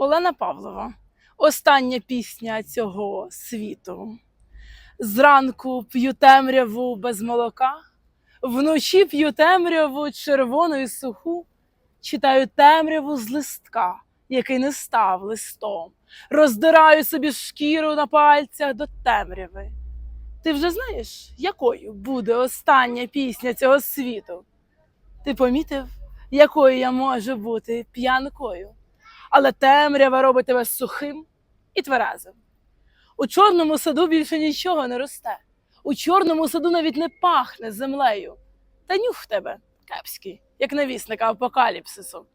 Олена Павлова. Остання пісня цього світу. Зранку п'ю темряву без молока, вночі п'ю темряву червону і суху, читаю темряву з листка, який не став листом, роздираю собі шкіру на пальцях до темряви. Ти вже знаєш, якою буде остання пісня цього світу? Ти помітив, якою я можу бути п'янкою, але темрява робить тебе сухим і тверезим. У чорному саду більше нічого не росте. У чорному саду навіть не пахне землею. Та нюх в тебе кепський, як навісника апокаліпсису.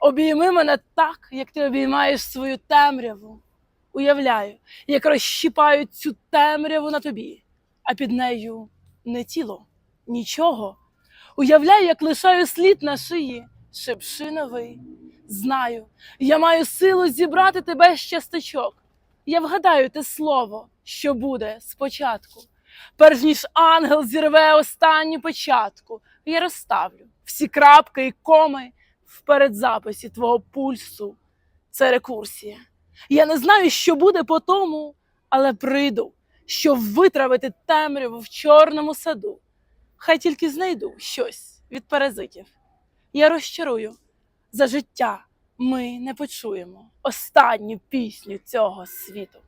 Обійми мене так, як ти обіймаєш свою темряву. Уявляю, як розщіпають цю темряву на тобі, а під нею не тіло, нічого. Уявляю, як лишаю слід на шиї, шепшиновий. Знаю, я маю силу зібрати тебе з часточок. Я вгадаю те слово, що буде спочатку. Перш ніж ангел зірве останню початку, я розставлю всі крапки і коми в передзаписі твого пульсу. Це рекурсія. Я не знаю, що буде по тому, але прийду, щоб витравити темряву в чорному саду. Хай тільки знайду щось від паразитів. Я розчарую за життя. Ми не почуємо останню пісню цього світу.